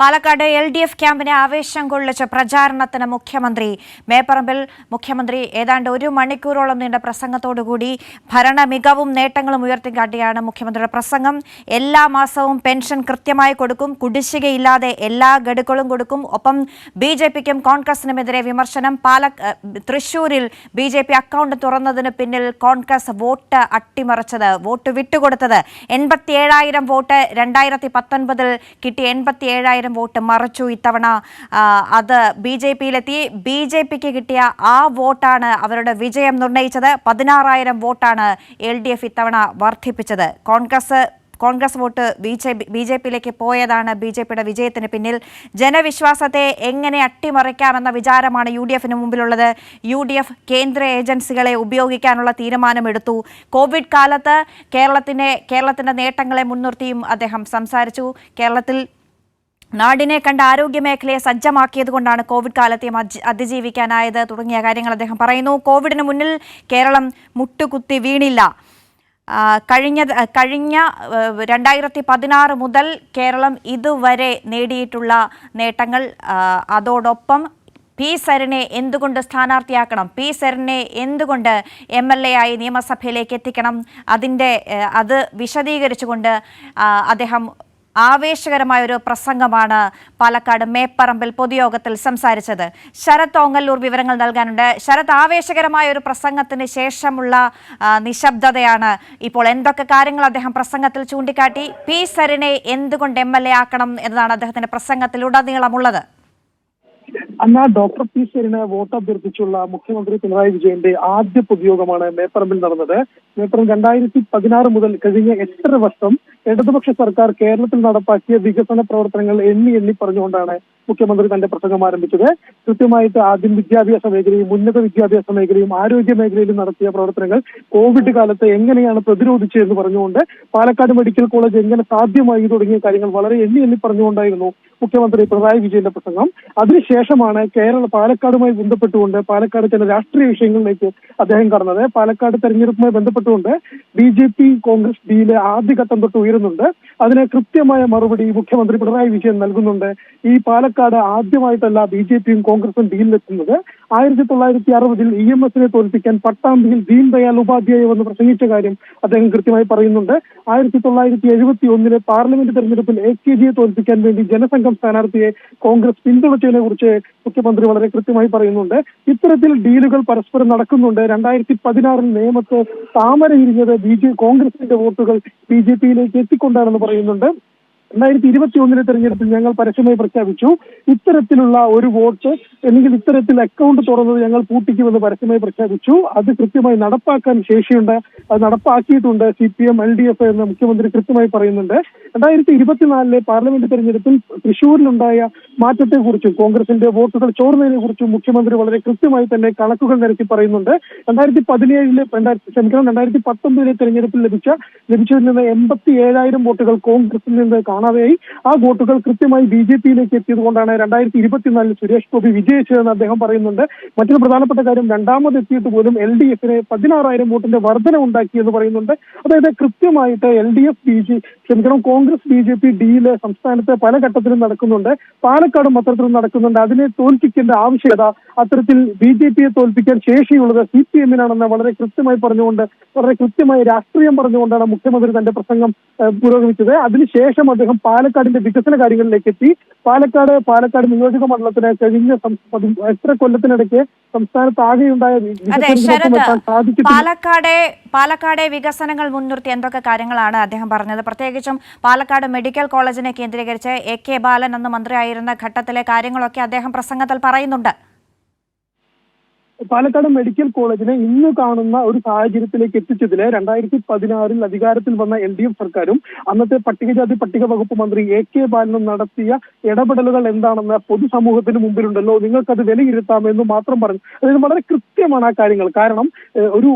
Palakkad L D F ക്യാമ്പിനെ ആവേശം കൊള്ളിച്ച പ്രചാരണത്തിന് മുഖ്യമന്ത്രി മേപ്പറമ്പിൽ മുഖ്യമന്ത്രി ഏതാണ്ട് ഒരു മണിക്കൂറോളം നീണ്ട പ്രസംഗത്തോടുകൂടി ഭരണ മികവും നേട്ടങ്ങളും ഉയർത്തിക്കാട്ടിയാണ് മുഖ്യമന്ത്രിയുടെ പ്രസംഗം. എല്ലാ മാസവും പെൻഷൻ കൃത്യമായി കൊടുക്കും കുടിശ്ശികയില്ലാതെ എല്ലാ ഗഡുക്കളും കൊടുക്കും. ഒപ്പം ബി ജെ പിക്കും കോൺഗ്രസിനുമെതിരെ വിമർശനം. പാല തൃശൂരിൽ ബി ജെ പി അക്കൗണ്ട് തുറന്നതിന് പിന്നിൽ കോൺഗ്രസ് വോട്ട് അട്ടിമറിച്ചത് വോട്ട് വിട്ടുകൊടുത്തത്. എൺപത്തിയേഴായിരം വോട്ട് രണ്ടായിരത്തി പത്തൊൻപതിൽ കിട്ടിയ എൺപത്തിയേഴായിരം വോട്ട് മറച്ചു ഇത്തവണ. അത് ബി ജെ പിയിലെത്തി. ബി ജെ പിക്ക് കിട്ടിയ ആ വോട്ടാണ് അവരുടെ വിജയം നിർണയിച്ചത്. പതിനാറായിരം വോട്ടാണ് എൽ ഡി എഫ് ഇത്തവണ വർദ്ധിപ്പിച്ചത്. Congress Congress vote B J B J പിയിലേക്ക് പോയതാണ് ബി ജെ പിയുടെ വിജയത്തിന് പിന്നിൽ. ജനവിശ്വാസത്തെ എങ്ങനെ അട്ടിമറിക്കാമെന്ന വിചാരമാണ് യു ഡി എഫിന് മുമ്പിലുള്ളത്. യു ഡി എഫ് കേന്ദ്ര ഏജൻസികളെ ഉപയോഗിക്കാനുള്ള തീരുമാനമെടുത്തു. കോവിഡ് കാലത്ത് കേരളത്തിന്റെ കേരളത്തിന്റെ നേട്ടങ്ങളെ മുൻനിർത്തിയും അദ്ദേഹം സംസാരിച്ചു. കേരളത്തിൽ നാടിനെ കണ്ട ആരോഗ്യ മേഖലയെ സജ്ജമാക്കിയത് കൊണ്ടാണ് കോവിഡ് കാലത്തെ അതിജീവിക്കാനായത് തുടങ്ങിയ കാര്യങ്ങൾ അദ്ദേഹം പറയുന്നു. കോവിഡിന് മുന്നിൽ കേരളം മുട്ടുകുത്തി വീണില്ല. കഴിഞ്ഞ കഴിഞ്ഞ രണ്ടായിരത്തി പതിനാറ് മുതൽ കേരളം ഇതുവരെ നേടിയിട്ടുള്ള നേട്ടങ്ങൾ അതോടൊപ്പം പി സരനെ എന്തുകൊണ്ട് സ്ഥാനാർത്ഥിയാക്കണം? പി സരനെ എന്തുകൊണ്ട് എം എൽ എ ആയി നിയമസഭയിലേക്ക് എത്തിക്കണം? അതിന്റെ അത് വിശദീകരിച്ചുകൊണ്ട് അദ്ദേഹം ആവേശകരമായ ഒരു പ്രസംഗമാണ് പാലക്കാട് മേപ്പറമ്പിൽ പൊതുയോഗത്തിൽ സംസാരിച്ചത്. ശരത് തോങ്ങല്ലൂർ വിവരങ്ങൾ നൽകാനുണ്ട്. ശരത് ആവേശകരമായ ഒരു പ്രസംഗത്തിന് ശേഷമുള്ള നിശബ്ദതയാണ് ഇപ്പോൾ എന്തൊക്കെ കാര്യങ്ങൾ അദ്ദേഹം പ്രസംഗത്തിൽ ചൂണ്ടിക്കാട്ടി? പി സരിനെ എന്തുകൊണ്ട് എം എൽ എ ആക്കണം എന്നതാണ് അദ്ദേഹത്തിന്റെ പ്രസംഗത്തിൽ ഉടനീളമുള്ളത് അന്ന് ഡോക്ടർ പി സരിന് വോട്ട് അഭ്യർത്ഥിച്ചുള്ള മുഖ്യമന്ത്രി പിണറായി വിജയന്റെ ആദ്യ പൊതുയോഗമാണ് മേപ്പറമ്പിൽ നടന്നത്. മേപ്പറം രണ്ടായിരത്തി പതിനാറ് മുതൽ കഴിഞ്ഞ എട്ടര വർഷം ഇടതുപക്ഷ സർക്കാർ കേരളത്തിൽ നടപ്പാക്കിയ വികസന പ്രവർത്തനങ്ങൾ എണ്ണി എണ്ണി പറഞ്ഞുകൊണ്ടാണ് മുഖ്യമന്ത്രി തന്റെ പ്രസംഗം ആരംഭിച്ചത്. കൃത്യമായിട്ട് ആദ്യം വിദ്യാഭ്യാസ മേഖലയും ഉന്നത വിദ്യാഭ്യാസ മേഖലയും ആരോഗ്യ മേഖലയിലും നടത്തിയ പ്രവർത്തനങ്ങൾ കോവിഡ് കാലത്ത് എങ്ങനെയാണ് പ്രതിരോധിച്ചതെന്ന് പറഞ്ഞുകൊണ്ട് പാലക്കാട് മെഡിക്കൽ കോളേജ് എങ്ങനെ സാധ്യമായി തുടങ്ങിയ കാര്യങ്ങൾ വളരെ എണ്ണി എണ്ണി പറഞ്ഞുകൊണ്ടായിരുന്നു മുഖ്യമന്ത്രി പിണറായി വിജയന്റെ പ്രസംഗം. അതിനുശേഷമാണ് കേരള പാലക്കാടുമായി ബന്ധപ്പെട്ടുകൊണ്ട് പാലക്കാട് ചില രാഷ്ട്രീയ വിഷയങ്ങളിലേക്ക് അദ്ദേഹം കടന്നത്. പാലക്കാട് തെരഞ്ഞെടുപ്പുമായി ബന്ധപ്പെട്ടുകൊണ്ട് ബി ജെ പി കോൺഗ്രസ് ഡിയിലെ ആദ്യഘട്ടം തൊട്ട് ഉയരുന്നുണ്ട്. അതിന് കൃത്യമായ മറുപടി മുഖ്യമന്ത്രി പിണറായി വിജയൻ നൽകുന്നുണ്ട്. ഈ പാലക്കാട് ആദ്യമായിട്ടല്ല ബി ജെ പിയും കോൺഗ്രസും ഡിയിലെത്തുന്നത് ആയിരത്തി തൊള്ളായിരത്തി അറുപതിൽ ഇ എം എസിനെ തോൽപ്പിക്കാൻ പട്ടാമ്പിയിൽ ദീൻ ദയാൽ ഉപാധ്യായ വന്ന് പ്രസംഗിച്ച കാര്യം അദ്ദേഹം കൃത്യമായി പറയുന്നുണ്ട്. ആയിരത്തി തൊള്ളായിരത്തി എഴുപത്തി ഒന്നിലെ പാർലമെന്റ് തെരഞ്ഞെടുപ്പിൽ എ കെ ജിയെ തോൽപ്പിക്കാൻ വേണ്ടി ജനസംഘം സ്ഥാനാർത്ഥിയെ കോൺഗ്രസ് പിന്തുണച്ചതിനെ കുറിച്ച് മുഖ്യമന്ത്രി വളരെ കൃത്യമായി പറയുന്നുണ്ട്. ഇത്തരത്തിൽ ഡീലുകൾ പരസ്പരം നടക്കുന്നുണ്ട്. രണ്ടായിരത്തി പതിനാറിൽ നിയമത്ത് താമര ഇരിഞ്ഞത് ബി ജെ കോൺഗ്രസിന്റെ വോട്ടുകൾ ബി ജെ പിയിലേക്ക് എത്തിക്കൊണ്ടാണെന്ന് പറയുന്നുണ്ട്. രണ്ടായിരത്തി ഇരുപത്തി ഒന്നിലെ തെരഞ്ഞെടുപ്പിൽ ഞങ്ങൾ പരസ്യമായി പ്രഖ്യാപിച്ചു. ഇത്തരത്തിലുള്ള ഒരു വോട്ട് അല്ലെങ്കിൽ ഇത്തരത്തിൽ അക്കൗണ്ട് തുറന്നത് ഞങ്ങൾ പൂട്ടിക്കുമെന്ന് പരസ്യമായി പ്രഖ്യാപിച്ചു. അത് കൃത്യമായി നടപ്പാക്കാൻ ശേഷിയുണ്ട്. അത് നടപ്പാക്കിയിട്ടുണ്ട് C P M L D F എന്ന് മുഖ്യമന്ത്രി കൃത്യമായി പറയുന്നുണ്ട്. രണ്ടായിരത്തി ഇരുപത്തിനാലിലെ പാർലമെന്റ് തെരഞ്ഞെടുപ്പിൽ തൃശൂരിലുണ്ടായ മാറ്റത്തെക്കുറിച്ചും കോൺഗ്രസിന്റെ വോട്ടുകൾ ചോർന്നതിനെ കുറിച്ചും മുഖ്യമന്ത്രി വളരെ കൃത്യമായി തന്നെ കണക്കുകൾ നിരത്തി പറയുന്നുണ്ട്. രണ്ടായിരത്തി പതിനേഴിലെ ക്ഷമിക്കണം രണ്ടായിരത്തി പത്തൊമ്പതിലെ തെരഞ്ഞെടുപ്പിൽ ലഭിച്ച ലഭിച്ചതിൽ നിന്ന് എൺപത്തി ഏഴായിരം വോട്ടുകൾ കോൺഗ്രസിൽ നിന്ന് കാണാതെയായി ആ വോട്ടുകൾ കൃത്യമായി ബി ജെ പിയിലേക്ക് എത്തിയത് കൊണ്ടാണ് രണ്ടായിരത്തി ഇരുപത്തിനാലിൽ സുരേഷ് ഗോപി വിജയിച്ചതെന്ന് അദ്ദേഹം പറയുന്നുണ്ട്. മറ്റൊരു പ്രധാനപ്പെട്ട കാര്യം രണ്ടാമത് എത്തിയിട്ട് പോലും എൽ ഡി എഫിന് പതിനാറായിരം വോട്ടിന്റെ വർധന ഉണ്ടാക്കി എന്ന് പറയുന്നുണ്ട്. അതായത് കൃത്യമായിട്ട് L D F B J ക്ഷമിക്കണം കോൺഗ്രസ് ബി ജെ പി ഡിയിലെ സംസ്ഥാനത്ത് പല ഘട്ടത്തിലും നടക്കുന്നുണ്ട്. പാലക്കാടും അത്തരത്തിലും നടക്കുന്നുണ്ട്. അതിനെ തോൽപ്പിക്കേണ്ട ആവശ്യകത അത്തരത്തിൽ ബി ജെ പിയെ തോൽപ്പിക്കാൻ ശേഷിയുള്ളത് സി പി എമ്മിനാണെന്ന് വളരെ കൃത്യമായി പറഞ്ഞുകൊണ്ട് വളരെ കൃത്യമായി രാഷ്ട്രീയം പറഞ്ഞുകൊണ്ടാണ് മുഖ്യമന്ത്രി തന്റെ പ്രസംഗം പുരോഗമിച്ചത്. അതിനുശേഷം അദ്ദേഹം പാലക്കാടിന്റെ വികസന കാര്യങ്ങളിലേക്ക് എത്തി. പാലക്കാട് പാലക്കാട് നിയോജക മണ്ഡലത്തിന് കഴിഞ്ഞ എത്ര കൊല്ലത്തിനിടയ്ക്ക് സംസ്ഥാനത്ത് ആകെയുണ്ടായ വി- അതെ വികസനത്തിനൊപ്പം ശരത് എത്താൻ പാലക്കാടെ പാലക്കാടെ വികസനങ്ങൾ മുൻനിർത്തി എന്തൊക്കെ കാര്യങ്ങളാണ് അദ്ദേഹം പറഞ്ഞത്? പ്രത്യേകിച്ചും പാലക്കാട് മെഡിക്കൽ കോളേജിനെ കേന്ദ്രീകരിച്ച് എ കെ ബാലൻ എന്ന മന്ത്രിയായിരുന്ന ഘട്ടത്തിലെ കാര്യങ്ങളൊക്കെ അദ്ദേഹം പ്രസംഗത്തിൽ പറയുന്നുണ്ട്. പാലക്കാട് മെഡിക്കൽ കോളേജിനെ ഇന്ന് കാണുന്ന ഒരു സാഹചര്യത്തിലേക്ക് എത്തിച്ചതിൽ രണ്ടായിരത്തി പതിനാറിൽ അധികാരത്തിൽ വന്ന എൽ ഡി എഫ് സർക്കാരും അന്നത്തെ പട്ടികജാതി പട്ടിക വകുപ്പ് മന്ത്രി എ കെ ബാലനും നടത്തിയ ഇടപെടലുകൾ എന്താണെന്ന് പൊതുസമൂഹത്തിന് മുമ്പിലുണ്ടല്ലോ. നിങ്ങൾക്കത് വിലയിരുത്താമെന്ന് മാത്രം പറഞ്ഞു. അതായത് വളരെ കൃത്യമാണ് ആ കാര്യങ്ങൾ. കാരണം ഒരു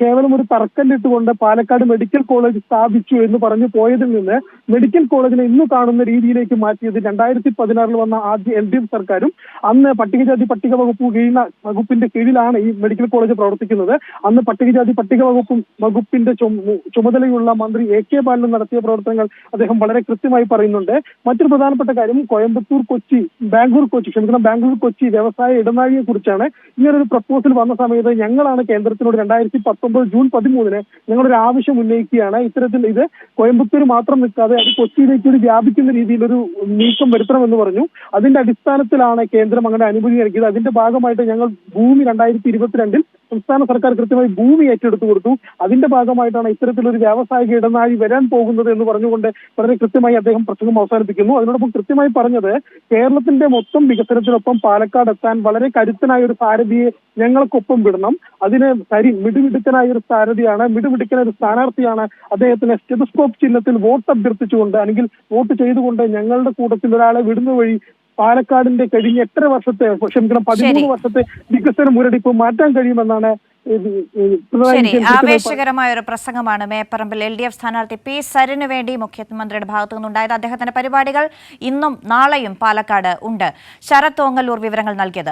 കേവലം ഒരു തറക്കല്ലിട്ടുകൊണ്ട് പാലക്കാട് മെഡിക്കൽ കോളേജ് സ്ഥാപിച്ചു എന്ന് പറഞ്ഞു പോയതിൽ നിന്ന് മെഡിക്കൽ കോളേജിനെ ഇന്ന് കാണുന്ന രീതിയിലേക്ക് മാറ്റിയത് രണ്ടായിരത്തി പതിനാറിൽ വന്ന ആദ്യ എൽ ഡി എഫ് സർക്കാരും അന്ന് പട്ടികജാതി പട്ടിക വകുപ്പ് കീഴിൽ വകുപ്പിന്റെ അതിന്റെ കീഴിലാണ് ഈ മെഡിക്കൽ കോളേജ് പ്രവർത്തിക്കുന്നത്. അന്ന് പട്ടികജാതി പട്ടിക വകുപ്പും വകുപ്പിന്റെ ചുമതലയുള്ള മന്ത്രി എ കെ ബാലൻ നടത്തിയ പ്രവർത്തനങ്ങൾ അദ്ദേഹം വളരെ കൃത്യമായി പറയുന്നുണ്ട്. മറ്റൊരു പ്രധാനപ്പെട്ട കാര്യം കോയമ്പത്തൂർ കൊച്ചി ബാംഗ്ലൂർ കൊച്ചി ക്ഷമിക്കണം ബാംഗ്ലൂർ കൊച്ചി വ്യവസായ ഇടനാഴിയെ കുറിച്ചാണ് ഇങ്ങനൊരു പ്രപ്പോസൽ വന്ന സമയത്ത് ഞങ്ങളാണ് കേന്ദ്രത്തിനോട് രണ്ടായിരത്തി പത്തൊമ്പത് ജൂൺ പതിമൂന്നിന് ഞങ്ങളൊരു ആവശ്യം ഉന്നയിക്കുകയാണ്. ഇത്തരത്തിൽ ഇത് കോയമ്പത്തൂർ മാത്രം നിൽക്കാതെ അത് കൊച്ചിയിലേക്ക് കൂടി വ്യാപിക്കുന്ന രീതിയിലൊരു നീക്കം വരുത്തണമെന്ന് പറഞ്ഞു. അതിന്റെ അടിസ്ഥാനത്തിലാണ് കേന്ദ്രം അങ്ങനെ അനുമതി നൽകിയത്. അതിന്റെ ഭാഗമായിട്ട് ഞങ്ങൾ ഭൂമി രണ്ടായിരത്തി ഇരുപത്തിരണ്ടിൽ സംസ്ഥാന സർക്കാർ കൃത്യമായി ഭൂമി ഏറ്റെടുത്തു കൊടുത്തു. അതിന്റെ ഭാഗമായിട്ടാണ് ഇത്തരത്തിലൊരു വ്യാവസായിക ഇടനാഴി വരാൻ പോകുന്നത് എന്ന് പറഞ്ഞുകൊണ്ട് വളരെ കൃത്യമായി അദ്ദേഹം പ്രസംഗം അവസാനിപ്പിക്കുന്നു. അതിനോടൊപ്പം കൃത്യമായി പറഞ്ഞത് കേരളത്തിന്റെ മൊത്തം വികസനത്തിനൊപ്പം പാലക്കാട് എത്താൻ വളരെ കരുത്തനായ ഒരു സാരഥിയെ ഞങ്ങൾക്കൊപ്പം വിടണം. അതിന് സരി മിടുമിടുക്കനായ ഒരു സാരഥിയാണ് മിടുമിടുക്കനായ ഒരു സ്ഥാനാർത്ഥിയാണ് അദ്ദേഹത്തിന് സ്റ്റെതസ്കോപ്പ് ചിഹ്നത്തിൽ വോട്ട് അഭ്യർത്ഥിച്ചുകൊണ്ട് അല്ലെങ്കിൽ വോട്ട് ചെയ്തുകൊണ്ട് ഞങ്ങളുടെ കൂട്ടത്തിൽ ഒരാളെ വിടുന്ന വഴി പാലക്കാടിന്റെ കഴിഞ്ഞ എത്ര വർഷത്തെ ക്ഷമിക്കണം പതിമൂന്ന് വർഷത്തെ വികസന മുരടിപ്പ് മാറ്റാൻ കഴിയുമെന്നാണ് ശരി. ആവേശകരമായ ഒരു പ്രസംഗമാണ് മേപ്പറമ്പിൽ എൽ ഡി എഫ് സ്ഥാനാർത്ഥി പി സരിന് വേണ്ടി മുഖ്യമന്ത്രിയുടെ ഭാഗത്തു നിന്നുണ്ടായത് അദ്ദേഹത്തിന്റെ പരിപാടികൾ ഇന്നും നാളെയും പാലക്കാട് ഉണ്ട്. ശരത് ഓങ്ങല്ലൂർ വിവരങ്ങൾ നൽകിയത്.